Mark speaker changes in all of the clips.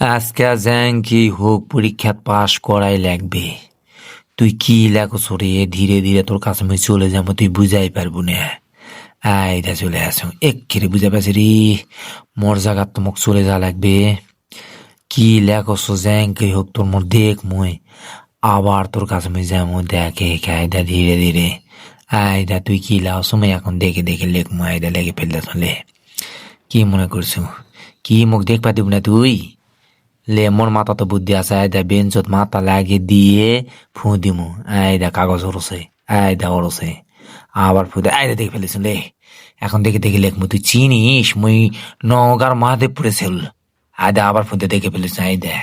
Speaker 1: আজকে জ্যাঙ্কি হোক, পরীক্ষাত পাশ করাই লাগবে। তুই কি লেখস রে? ধীরে ধীরে তোর কাছে আমি চলে যাব, তুই বুঝাই পারব না। আইদা চলে আসো। এক্ষেরে বুঝা পাচ্ছি রে, মোর জায়গার তোমাক চলে যা লাগবে। কি লেখস জ্যাঙ্কি হোক, তোর মোর দেখ মই। আবার তোর কাছে আমি যাব, দেখে আইদা ধীরে ধীরে। আইদা তুই কি লাও সময় এখন দেখে দেখে লেখ মই আইদা লেগে ফেলতে চলে কি মনে করছ? কি মুখ দেখ পাতিব না তুই? লে মোর মাথা তো বুদ্ধি আছে আয়দা বেঞ্চত মাথা লাগে দিয়ে ফু দিমু। আয়দা কাগজ ওরছে আয়দা ওরছে আবার ফু দে আয়দা দেখে ফেলেছ লে। এখন দেখে দেখে লেখমু তুই চিনিস, মুই নগার মহাদেবপুরে ছিল। আয়দা আবার ফুদে দেখে ফেলিস আয়দা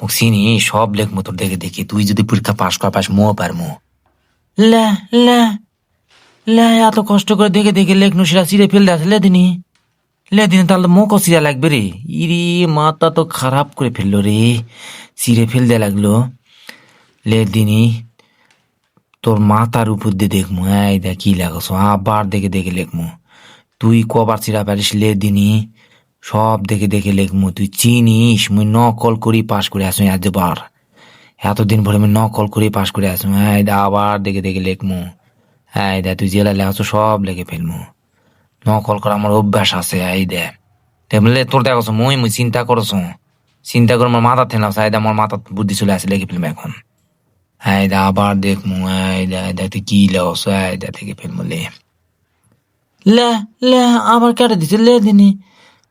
Speaker 1: মুখ চিনি সব লেখমু তোর দেখে দেখি। তুই যদি পরীক্ষা পাস করা, পাস মো পারমু লে লে লে, এত কষ্ট করে দেখে দেখে লেখনু সেটা চিরে ফেলতে আসলে দিনী। লেদিন তাহলে মুখ চিরা লাগবে রে। ইরি, মাথা তো খারাপ করে ফেলল রে। চিরে ফেলতে লাগল। লেদিনী তোর মাথার উপর দিয়ে দেখমু, এই দেখ কি লাগছ, আবার দেখে দেখে লেখমু। তুই কবার চিরা পারিস লেদিনী সব দেখে দেখে লেখমু। তুই চিনিস, মুই নকল করি পাস করে আসুন আজ বার এতদিন ভরে আমি নকল করে পাস করে আসুন দা আবার দেখে দেখে লেখমু। এই দা তুই জেলা লেখাছ সব লেখে ফেলমু। নকল করা আমার অভ্যাস আছে, এই দে। তেমলে তোর দেখছ মই, মুই চিন্তা করছ। চিন্তা করে আমার মাথা থেনা সাইদা, আমার মাথা বুদ্ধি চলে আসে, লেগে ফেলব এখন। দা, আবার দেখ মু এই দা এই দা তুই কি লেস, এই দা থেকে ফেলব, লে। লে লে, আবার কেটে দিছে, লে, দিনি।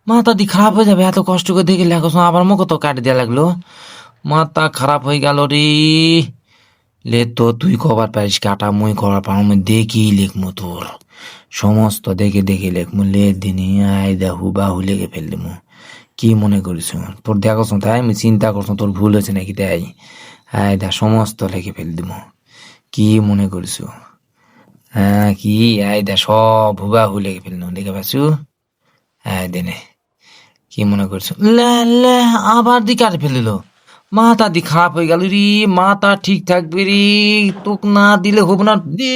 Speaker 1: মাথা দি খারাপ হয়ে যাবে, এত কষ্ট করে দেখে লেখছ আবার মুখ তো কাটে দেওয়া লাগল। মাথা খারাপ হয়ে গেল রে। লে তো তুই কবার পারিস কাটা, মুই করার পার দেখি লিখমু তোর। সমস্ত দেখে দেখে লেখমু, লে দিনি আই দেহু বাহু লেগে ফেল দিমু। কি মনে করিস তোর দেখছ তাই? আমি চিন্তা করছ তোর ভুল হয়েছে নাকি তাই? আয় দা সমস্ত লেগে ফেল দিমু। কি মনে করিস হ্যাঁ কি? আয় দা সব হুবাহু লেগে ফেলনু দেখে পাচ্ছু হ্যাঁ দেনে কি মনে করছ লে লে, আবার দি কাটে ফেলিল মাথা দি খারাপ হয়ে গেল রে, মাথা ঠিক থাকবে রে, তোক না দিলে হব না দে